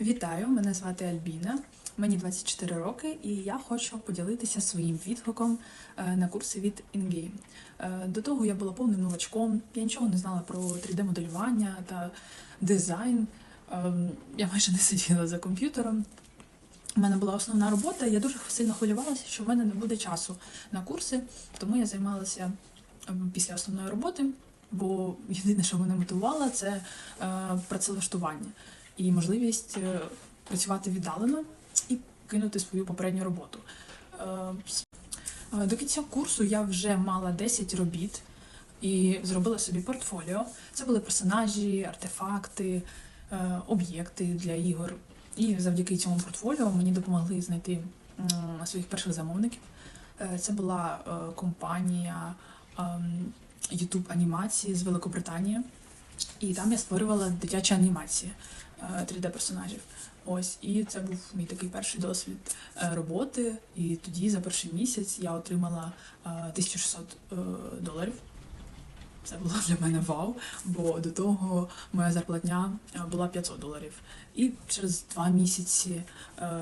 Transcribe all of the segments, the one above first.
Вітаю, мене звати Альбіна. Мені 24 роки, і я хочу поділитися своїм відгуком е, на курси від InGame. Е, До того я була повним новачком, я нічого не знала про 3D-моделювання та дизайн. Ем, Я майже не сиділа за комп'ютером. У мене була основна робота, я дуже сильно хвилювалася, що в мене не буде часу на курси, тому я займалася ем, після основної роботи, бо єдине, що мене мотивувало, це е, працевлаштування і можливість е, працювати віддалено і кинути свою попередню роботу. Е, е, До кінця курсу я вже мала 10 робіт і зробила собі портфоліо. Це були персонажі, артефакти, об'єкти для ігор. І завдяки цьому портфоліо мені допомогли знайти своїх перших замовників. Це була компанія ем, YouTube анімації з Великобританії. І там я створювала дитячі анімації 3D-персонажів. Ось, і це був мій такий перший досвід е, роботи. І тоді за перший місяць я отримала е, 1600 е, доларів. Це було для мене вау, бо до того моя зарплатня е, була 500 доларів. І через два місяці е,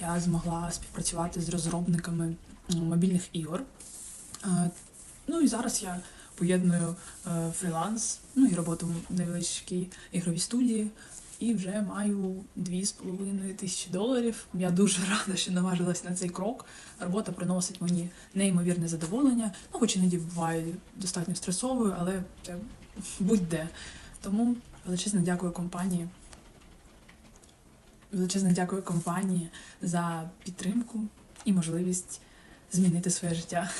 я змогла співпрацювати з розробниками мобільних ігор. Е, ну і зараз я поєдную е, фріланс, ну і роботу в невеличкій ігровій студії. І вже маю 2,5 тисячі доларів. Я дуже рада, що наважилась на цей крок. Робота приносить мені неймовірне задоволення. Ну, хоч іноді буває достатньо стресовою, але це будь-де. Тому величезне дякую компанії. Величезне дякую компанії за підтримку і можливість змінити своє життя.